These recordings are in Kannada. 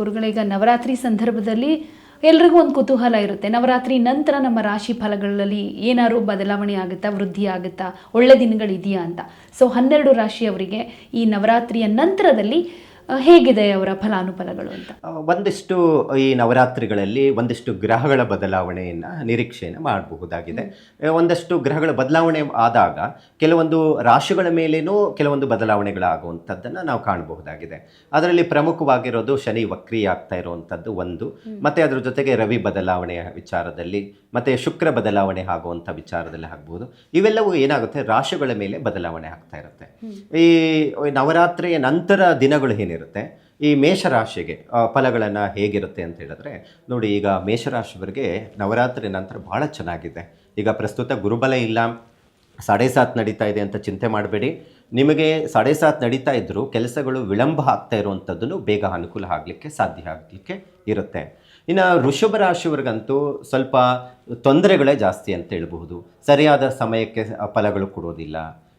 ಗುರುಗಳೀಗ ನವರಾತ್ರಿ ಸಂದರ್ಭದಲ್ಲಿ ಎಲ್ರಿಗೂ ಒಂದು ಕುತೂಹಲ ಇರುತ್ತೆ. ನವರಾತ್ರಿ ನಂತರ ನಮ್ಮ ರಾಶಿ ಫಲಗಳಲ್ಲಿ ಏನಾದರೂ ಬದಲಾವಣೆ ಆಗುತ್ತಾ, ವೃದ್ಧಿ ಆಗುತ್ತಾ, ಒಳ್ಳೆ ದಿನಗಳಿದೆಯಾ ಅಂತ. ಸೊ ಹನ್ನೆರಡು ರಾಶಿಯವರಿಗೆ ಈ ನವರಾತ್ರಿಯ ನಂತರದಲ್ಲಿ ಹೇಗಿದೆ ಅವರ ಫಲಾನುಫಲಗಳು ಅಂತ? ಒಂದಿಷ್ಟು ಈ ನವರಾತ್ರಿಗಳಲ್ಲಿ ಒಂದಿಷ್ಟು ಗ್ರಹಗಳ ಬದಲಾವಣೆಯನ್ನು ನಿರೀಕ್ಷೆಯನ್ನು ಮಾಡಬಹುದಾಗಿದೆ. ಒಂದಷ್ಟು ಗ್ರಹಗಳ ಬದಲಾವಣೆ ಆದಾಗ ಕೆಲವೊಂದು ರಾಶಿಗಳ ಮೇಲೇನೂ ಕೆಲವೊಂದು ಬದಲಾವಣೆಗಳಾಗುವಂಥದ್ದನ್ನು ನಾವು ಕಾಣಬಹುದಾಗಿದೆ. ಅದರಲ್ಲಿ ಪ್ರಮುಖವಾಗಿರೋದು ಶನಿ ವಕ್ರಿ ಆಗ್ತಾ ಇರುವಂಥದ್ದು ಒಂದು. ಮತ್ತು ಅದರ ಜೊತೆಗೆ ರವಿ ಬದಲಾವಣೆಯ ವಿಚಾರದಲ್ಲಿ ಮತ್ತು ಶುಕ್ರ ಬದಲಾವಣೆ ಆಗುವಂಥ ವಿಚಾರದಲ್ಲಿ ಆಗ್ಬೋದು. ಇವೆಲ್ಲವೂ ಏನಾಗುತ್ತೆ? ರಾಶಿಗಳ ಮೇಲೆ ಬದಲಾವಣೆ ಆಗ್ತಾ ಇರುತ್ತೆ. ಈ ನವರಾತ್ರಿಯ ನಂತರ ದಿನಗಳು ಏನಿರುತ್ತೆ ಈ ಮೇಷರಾಶಿಗೆ ಫಲಗಳನ್ನು ಹೇಗಿರುತ್ತೆ ಅಂತ ಹೇಳಿದ್ರೆ, ನೋಡಿ ಈಗ ಮೇಷರಾಶಿಯವರಿಗೆ ನವರಾತ್ರಿ ನಂತರ ಭಾಳ ಚೆನ್ನಾಗಿದೆ. ಈಗ ಪ್ರಸ್ತುತ ಗುರುಬಲ ಇಲ್ಲ. ಸಾಡೆ ಸಾತ್ ನಡೀತಾ ಇದೆ ಅಂತ ಚಿಂತೆ ಮಾಡಬೇಡಿ. ನಿಮಗೆ ಸಾಡೆ ಸಾತ್ ನಡೀತಾ ಇದ್ದರೂ ಕೆಲಸಗಳು ವಿಳಂಬ ಆಗ್ತಾ ಇರುವಂಥದ್ದನ್ನು ಬೇಗ ಅನುಕೂಲ ಆಗಲಿಕ್ಕೆ ಸಾಧ್ಯ ಆಗಲಿಕ್ಕೆ ಇರುತ್ತೆ. ಇನ್ನು ಋಷಭ ರಾಶಿವರಿಗಂತೂ ಸ್ವಲ್ಪ ತೊಂದರೆಗಳೇ ಜಾಸ್ತಿ ಅಂತ ಹೇಳ್ಬಹುದು. ಸರಿಯಾದ ಸಮಯಕ್ಕೆ ಫಲಗಳು ಕೊಡೋದಿಲ್ಲ.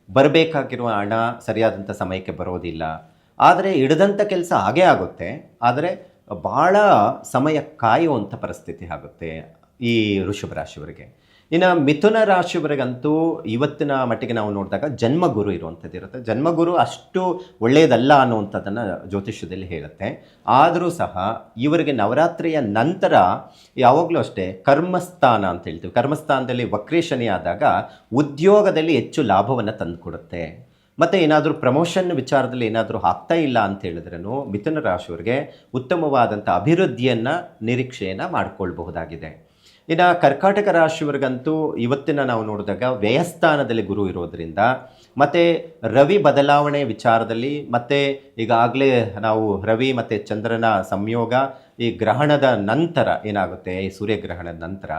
ಬರಬೇಕಾಗಿರುವ ಹಣ ಸರಿಯಾದಂಥ ಸಮಯಕ್ಕೆ ಬರೋದಿಲ್ಲ. ಆದರೆ ಹಿಡಿದಂಥ ಕೆಲಸ ಹಾಗೇ ಆಗುತ್ತೆ. ಆದರೆ ಭಾಳ ಸಮಯ ಕಾಯುವಂಥ ಪರಿಸ್ಥಿತಿ ಆಗುತ್ತೆ ಈ ಋಷಭ ರಾಶಿಯವರಿಗೆ. ಇನ್ನು ಮಿಥುನ ರಾಶಿಯವರಿಗಂತೂ ಇವತ್ತಿನ ಮಟ್ಟಿಗೆ ನಾವು ನೋಡಿದಾಗ ಜನ್ಮಗುರು ಇರುವಂಥದ್ದು ಇರುತ್ತೆ. ಜನ್ಮಗುರು ಅಷ್ಟು ಒಳ್ಳೆಯದಲ್ಲ ಅನ್ನುವಂಥದ್ದನ್ನು ಜ್ಯೋತಿಷ್ಯದಲ್ಲಿ ಹೇಳುತ್ತೆ. ಆದರೂ ಸಹ ಇವರಿಗೆ ನವರಾತ್ರಿಯ ನಂತರ ಯಾವಾಗಲೂ ಅಷ್ಟೇ ಕರ್ಮಸ್ಥಾನ ಅಂತ ಹೇಳ್ತೀವಿ. ಕರ್ಮಸ್ಥಾನದಲ್ಲಿ ವಕ್ರೇಶನಿಯಾದಾಗ ಉದ್ಯೋಗದಲ್ಲಿ ಹೆಚ್ಚು ಲಾಭವನ್ನು ತಂದುಕೊಡುತ್ತೆ. ಮತ್ತು ಏನಾದರೂ ಪ್ರಮೋಷನ್ ವಿಚಾರದಲ್ಲಿ ಏನಾದರೂ ಆಗ್ತಾ ಇಲ್ಲ ಅಂತ ಹೇಳಿದ್ರೂ ಮಿಥುನ ರಾಶಿಯವರಿಗೆ ಉತ್ತಮವಾದಂಥ ಅಭಿವೃದ್ಧಿಯನ್ನು, ನಿರೀಕ್ಷೆಯನ್ನು ಮಾಡಿಕೊಳ್ಬಹುದಾಗಿದೆ. ಇನ್ನು ಕರ್ಕಾಟಕ ರಾಶಿಯವರಿಗಂತೂ ಇವತ್ತಿನ ನಾವು ನೋಡಿದಾಗ ವ್ಯಯಸ್ಥಾನದಲ್ಲಿ ಗುರು ಇರೋದರಿಂದ, ಮತ್ತು ರವಿ ಬದಲಾವಣೆ ವಿಚಾರದಲ್ಲಿ, ಮತ್ತು ಈಗಾಗಲೇ ನಾವು ರವಿ ಮತ್ತು ಚಂದ್ರನ ಸಂಯೋಗ ಈ ಗ್ರಹಣದ ನಂತರ ಏನಾಗುತ್ತೆ, ಈ ಸೂರ್ಯಗ್ರಹಣದ ನಂತರ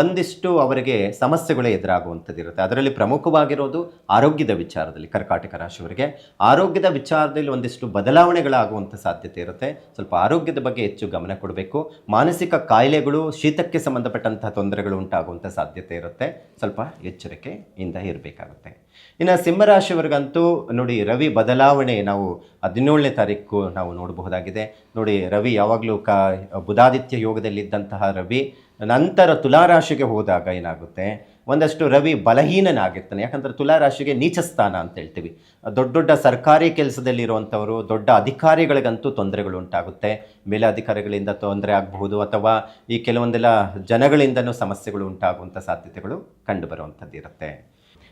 ಒಂದಿಷ್ಟು ಅವರಿಗೆ ಸಮಸ್ಯೆಗಳೇ ಎದುರಾಗುವಂಥದ್ದು ಇರುತ್ತೆ. ಅದರಲ್ಲಿ ಪ್ರಮುಖವಾಗಿರೋದು ಆರೋಗ್ಯದ ವಿಚಾರದಲ್ಲಿ, ಕರ್ಕಾಟಕ ರಾಶಿಯವರಿಗೆ. ಆರೋಗ್ಯದ ವಿಚಾರದಲ್ಲಿ ಒಂದಿಷ್ಟು ಬದಲಾವಣೆಗಳಾಗುವಂಥ ಸಾಧ್ಯತೆ ಇರುತ್ತೆ. ಸ್ವಲ್ಪ ಆರೋಗ್ಯದ ಬಗ್ಗೆ ಹೆಚ್ಚು ಗಮನ ಕೊಡಬೇಕು. ಮಾನಸಿಕ ಕಾಯಿಲೆಗಳು ಶೀತಕ್ಕೆ ಸಂಬಂಧಪಟ್ಟಂತಹ ತೊಂದರೆಗಳು ಉಂಟಾಗುವಂಥ ಸಾಧ್ಯತೆ ಇರುತ್ತೆ. ಸ್ವಲ್ಪ ಎಚ್ಚರಿಕೆಯಿಂದ ಇರಬೇಕಾಗುತ್ತೆ. ಇನ್ನು ಸಿಂಹರಾಶಿಯವರಿಗಂತೂ ನೋಡಿ, ರವಿ ಬದಲಾವಣೆ ನಾವು ಹದಿನೇಳನೇ ತಾರೀಕು ನಾವು ನೋಡಬಹುದಾಗಿದೆ. ನೋಡಿ, ರವಿ ಯಾವಾಗಲೂ ಕ ಬುಧಾದಿತ್ಯ ಯೋಗದಲ್ಲಿದ್ದಂತಹ ರವಿ ನಂತರ ತುಲಾರಾಶಿಗೆ ಹೋದಾಗ ಏನಾಗುತ್ತೆ? ಒಂದಷ್ಟು ರವಿ ಬಲಹೀನನಾಗಿರ್ತಾನೆ. ಯಾಕಂದರೆ ತುಲಾರಾಶಿಗೆ ನೀಚ ಸ್ಥಾನ ಅಂತ ಹೇಳ್ತೀವಿ. ದೊಡ್ಡ ದೊಡ್ಡ ಸರ್ಕಾರಿ ಕೆಲಸದಲ್ಲಿರುವಂಥವರು, ದೊಡ್ಡ ಅಧಿಕಾರಿಗಳಿಗಂತೂ ತೊಂದರೆಗಳು ಉಂಟಾಗುತ್ತೆ. ಮೇಲೆ ಅಧಿಕಾರಿಗಳಿಂದ ತೊಂದರೆ ಆಗಬಹುದು ಅಥವಾ ಈ ಕೆಲವೊಂದೆಲ್ಲ ಜನಗಳಿಂದನೂ ಸಮಸ್ಯೆಗಳು ಉಂಟಾಗುವಂಥ ಸಾಧ್ಯತೆಗಳು ಕಂಡುಬರುವಂಥದ್ದು ಇರುತ್ತೆ.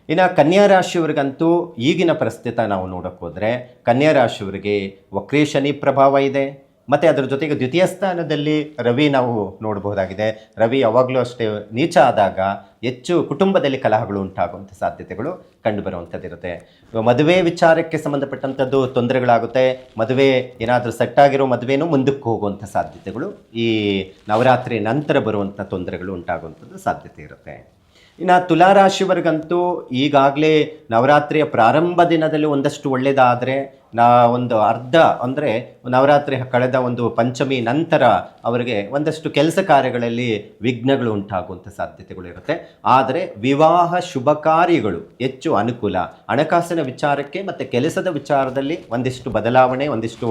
ಇನ್ನು ಕನ್ಯಾ ರಾಶಿಯವರಿಗಂತೂ ಈಗಿನ ಪ್ರಸ್ತುತ ನಾವು ನೋಡೋಕ್ಕೋದ್ರೆ ಕನ್ಯಾ ರಾಶಿಯವರಿಗೆ ವಕ್ರೀ ಶನಿ ಪ್ರಭಾವ ಇದೆ. ಮತ್ತು ಅದರ ಜೊತೆಗೆ ದ್ವಿತೀಯ ಸ್ಥಾನದಲ್ಲಿ ರವಿ ನಾವು ನೋಡಬಹುದಾಗಿದೆ. ರವಿ ಯಾವಾಗಲೂ ಅಷ್ಟೇ ನೀಚ ಆದಾಗ ಹೆಚ್ಚು ಕುಟುಂಬದಲ್ಲಿ ಕಲಹಗಳು ಉಂಟಾಗುವಂಥ ಸಾಧ್ಯತೆಗಳು ಕಂಡುಬರುವಂಥದ್ದಿರುತ್ತೆ. ಮದುವೆ ವಿಚಾರಕ್ಕೆ ಸಂಬಂಧಪಟ್ಟಂಥದ್ದು ತೊಂದರೆಗಳಾಗುತ್ತೆ. ಮದುವೆ ಏನಾದರೂ ಸೆಟ್ಟಾಗಿರೋ ಮದುವೆನೂ ಮುಂದಕ್ಕೆ ಹೋಗುವಂಥ ಸಾಧ್ಯತೆಗಳು ಈ ನವರಾತ್ರಿ ನಂತರ ಬರುವಂಥ ತೊಂದರೆಗಳು ಉಂಟಾಗುವಂಥದ್ದು ಸಾಧ್ಯತೆ ಇರುತ್ತೆ. ಇನ್ನು ತುಲಾರಾಶಿವರೆಗಂತೂ ಈಗಾಗಲೇ ನವರಾತ್ರಿಯ ಪ್ರಾರಂಭ ದಿನದಲ್ಲಿ ಒಂದಷ್ಟು ಒಳ್ಳೆಯದಾದರೆ ನಾ ಒಂದು ಅರ್ಧ ಅಂದರೆ ನವರಾತ್ರಿ ಕಳೆದ ಒಂದು ಪಂಚಮಿ ನಂತರ ಅವರಿಗೆ ಒಂದಷ್ಟು ಕೆಲಸ ಕಾರ್ಯಗಳಲ್ಲಿ ವಿಘ್ನಗಳು ಉಂಟಾಗುವಂಥ ಸಾಧ್ಯತೆಗಳು ಇರುತ್ತೆ. ಆದರೆ ವಿವಾಹ ಶುಭ ಕಾರ್ಯಗಳು ಹೆಚ್ಚು ಅನುಕೂಲ. ಹಣಕಾಸಿನ ವಿಚಾರಕ್ಕೆ ಮತ್ತು ಕೆಲಸದ ವಿಚಾರದಲ್ಲಿ ಒಂದಿಷ್ಟು ಬದಲಾವಣೆ, ಒಂದಿಷ್ಟು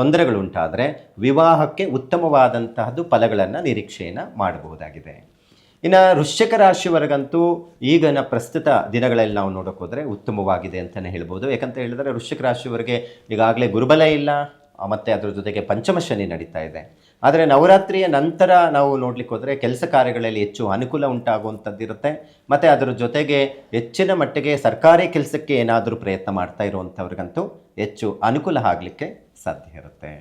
ತೊಂದರೆಗಳು ಉಂಟಾದರೆ ವಿವಾಹಕ್ಕೆ ಉತ್ತಮವಾದಂತಹದ್ದು ಫಲಗಳನ್ನು ನಿರೀಕ್ಷೆಯನ್ನು ಮಾಡಬಹುದಾಗಿದೆ. ಇನ್ನು ವೃಶ್ಚಿಕ ರಾಶಿವರೆಗಂತೂ ಈಗಿನ ಪ್ರಸ್ತುತ ದಿನಗಳಲ್ಲಿ ನಾವು ನೋಡೋಕೆ ಹೋದರೆ ಉತ್ತಮವಾಗಿದೆ ಅಂತಲೇ ಹೇಳ್ಬೋದು. ಯಾಕಂತ ಹೇಳಿದರೆ ವೃಶ್ಚಿಕ ರಾಶಿವರೆಗೆ ಈಗಾಗಲೇ ಗುರುಬಲ ಇಲ್ಲ ಮತ್ತು ಮತ್ತೆ ಅದರ ಜೊತೆಗೆ ಪಂಚಮ ಶನಿ ನಡೀತಾ ಇದೆ. ಆದರೆ ನವರಾತ್ರಿಯ ನಂತರ ನಾವು ನೋಡ್ಲಿಕ್ಕೆ ಹೋದರೆ ಕೆಲಸ ಕಾರ್ಯಗಳಲ್ಲಿ ಹೆಚ್ಚು ಅನುಕೂಲ ಉಂಟಾಗುವಂಥದ್ದಿರುತ್ತೆ ಮತ್ತು ಅದರ ಜೊತೆಗೆ ಹೆಚ್ಚಿನ ಮಟ್ಟಿಗೆ ಸರ್ಕಾರಿ ಕೆಲಸಕ್ಕೆ ಏನಾದರೂ ಪ್ರಯತ್ನ ಮಾಡ್ತಾ ಇರುವಂಥವ್ರಿಗಂತೂ ಹೆಚ್ಚು ಅನುಕೂಲ ಆಗಲಿಕ್ಕೆ ಸಾಧ್ಯ ಇರುತ್ತೆ.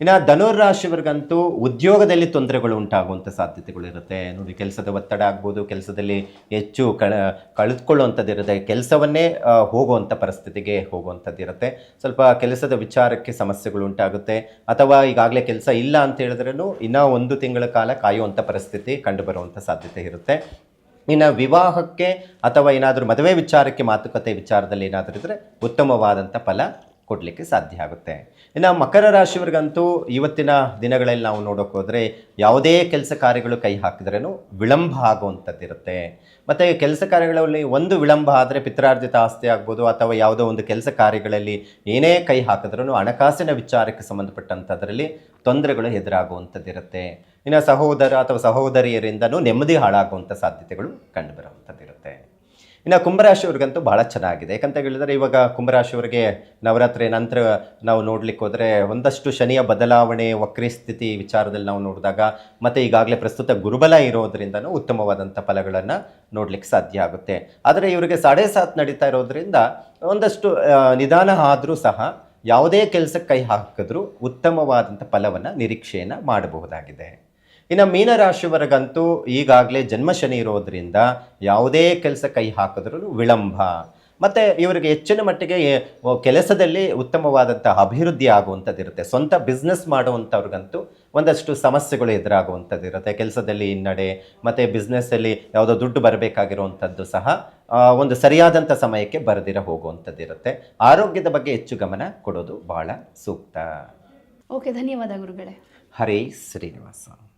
ಇನ್ನು ಧನುರಾಶಿಯವರಿಗಂತೂ ಉದ್ಯೋಗದಲ್ಲಿ ತೊಂದರೆಗಳು ಉಂಟಾಗುವಂಥ ಸಾಧ್ಯತೆಗಳು ಇರುತ್ತೆ ನೋಡಿ, ಕೆಲಸದ ಒತ್ತಡ ಆಗ್ಬೋದು, ಕೆಲಸದಲ್ಲಿ ಹೆಚ್ಚು ಕಳ, ಕಳೆದುಕೊಳ್ಳುವಂಥದ್ದು ಇರುತ್ತೆ. ಕೆಲಸವನ್ನೇ ಹೋಗುವಂಥ ಪರಿಸ್ಥಿತಿಗೆ ಹೋಗುವಂಥದ್ದಿರುತ್ತೆ ಸ್ವಲ್ಪ ಕೆಲಸದ ವಿಚಾರಕ್ಕೆ ಸಮಸ್ಯೆಗಳು ಉಂಟಾಗುತ್ತೆ. ಅಥವಾ ಈಗಾಗಲೇ ಕೆಲಸ ಇಲ್ಲ ಅಂತ ಹೇಳಿದ್ರೂ ಇನ್ನೂ ಒಂದು ತಿಂಗಳ ಕಾಲ ಕಾಯುವಂಥ ಪರಿಸ್ಥಿತಿ ಕಂಡುಬರುವಂಥ ಸಾಧ್ಯತೆ ಇರುತ್ತೆ. ಇನ್ನು ವಿವಾಹಕ್ಕೆ ಅಥವಾ ಏನಾದರೂ ಮದುವೆ ವಿಚಾರಕ್ಕೆ ಮಾತುಕತೆ ವಿಚಾರದಲ್ಲಿ ಏನಾದರೂ ಇದ್ದರೆ ಉತ್ತಮವಾದಂಥ ಫಲ ಕೊಡಲಿಕ್ಕೆ ಸಾಧ್ಯ ಆಗುತ್ತೆ. ಇನ್ನು ಮಕರ ರಾಶಿಯವರಿಗಂತೂ ಇವತ್ತಿನ ದಿನಗಳಲ್ಲಿ ನಾವು ನೋಡೋಕೆ ಹೋದರೆ ಯಾವುದೇ ಕೆಲಸ ಕಾರ್ಯಗಳು ಕೈ ಹಾಕಿದ್ರೂ ವಿಳಂಬ ಆಗುವಂಥದ್ದಿರುತ್ತೆ. ಮತ್ತು ಕೆಲಸ ಕಾರ್ಯಗಳಲ್ಲಿ ಒಂದು ವಿಳಂಬ ಆದರೆ ಪಿತ್ರಾರ್ಜಿತ ಆಸ್ತಿ ಆಗ್ಬೋದು ಅಥವಾ ಯಾವುದೋ ಒಂದು ಕೆಲಸ ಕಾರ್ಯಗಳಲ್ಲಿ ಏನೇ ಕೈ ಹಾಕಿದ್ರೂ ಹಣಕಾಸಿನ ವಿಚಾರಕ್ಕೆ ಸಂಬಂಧಪಟ್ಟಂಥದ್ರಲ್ಲಿ ತೊಂದರೆಗಳು ಎದುರಾಗುವಂಥದ್ದಿರುತ್ತೆ. ಇನ್ನು ಸಹೋದರ ಅಥವಾ ಸಹೋದರಿಯರಿಂದನೂ ನೆಮ್ಮದಿ ಹಾಳಾಗುವಂಥ ಸಾಧ್ಯತೆಗಳು ಕಂಡುಬರುವಂಥದ್ದಿರುತ್ತೆ. ಇನ್ನು ಕುಂಭರಾಶಿಯವ್ರಿಗಂತೂ ಭಾಳ ಚೆನ್ನಾಗಿದೆ. ಯಾಕಂತ ಹೇಳಿದ್ರೆ ಇವಾಗ ಕುಂಭರಾಶಿಯವರಿಗೆ ನವರಾತ್ರಿ ನಂತರ ನಾವು ನೋಡ್ಲಿಕ್ಕೆ ಹೋದರೆ ಒಂದಷ್ಟು ಶನಿಯ ಬದಲಾವಣೆ ವಕ್ರಿ ಸ್ಥಿತಿ ವಿಚಾರದಲ್ಲಿ ನಾವು ನೋಡಿದಾಗ ಮತ್ತು ಈಗಾಗಲೇ ಪ್ರಸ್ತುತ ಗುರುಬಲ ಇರೋದ್ರಿಂದನೂ ಉತ್ತಮವಾದಂಥ ಫಲಗಳನ್ನು ನೋಡ್ಲಿಕ್ಕೆ ಸಾಧ್ಯ ಆಗುತ್ತೆ. ಆದರೆ ಇವರಿಗೆ ಸಾಡೆ ಸಾತ್ ನಡೀತಾ ಇರೋದ್ರಿಂದ ಒಂದಷ್ಟು ನಿಧಾನ ಆದರೂ ಸಹ ಯಾವುದೇ ಕೆಲಸಕ್ಕೆ ಕೈ ಹಾಕಿದ್ರೂ ಉತ್ತಮವಾದಂಥ ಫಲವನ್ನು ನಿರೀಕ್ಷೆಯನ್ನು ಮಾಡಬಹುದಾಗಿದೆ. ಇನ್ನು ಮೀನರಾಶಿಯವರೆಗಂತೂ ಈಗಾಗಲೇ ಜನ್ಮ ಶನಿ ಇರೋದ್ರಿಂದ ಯಾವುದೇ ಕೆಲಸ ಕೈ ಹಾಕಿದ್ರೂ ವಿಳಂಬ. ಮತ್ತು ಇವರಿಗೆ ಹೆಚ್ಚಿನ ಮಟ್ಟಿಗೆ ಕೆಲಸದಲ್ಲಿ ಉತ್ತಮವಾದಂಥ ಅಭಿವೃದ್ಧಿ ಆಗುವಂಥದ್ದಿರುತ್ತೆ. ಸ್ವಂತ ಬಿಸ್ನೆಸ್ ಮಾಡುವಂಥವ್ರಿಗಂತೂ ಒಂದಷ್ಟು ಸಮಸ್ಯೆಗಳು ಎದುರಾಗುವಂಥದ್ದು ಇರುತ್ತೆ ಕೆಲಸದಲ್ಲಿ ಹಿನ್ನಡೆ ಮತ್ತು ಬಿಸ್ನೆಸ್ಸಲ್ಲಿ ಯಾವುದೋ ದುಡ್ಡು ಬರಬೇಕಾಗಿರುವಂಥದ್ದು ಸಹ ಒಂದು ಸರಿಯಾದಂಥ ಸಮಯಕ್ಕೆ ಬರೆದಿರ ಹೋಗುವಂಥದ್ದು ಇರುತ್ತೆ ಆರೋಗ್ಯದ ಬಗ್ಗೆ ಹೆಚ್ಚು ಗಮನ ಕೊಡೋದು ಬಹಳ ಸೂಕ್ತ. ಓಕೆ ಧನ್ಯವಾದ ಗುರುಗಳೇ. ಹರೇ ಶ್ರೀನಿವಾಸ.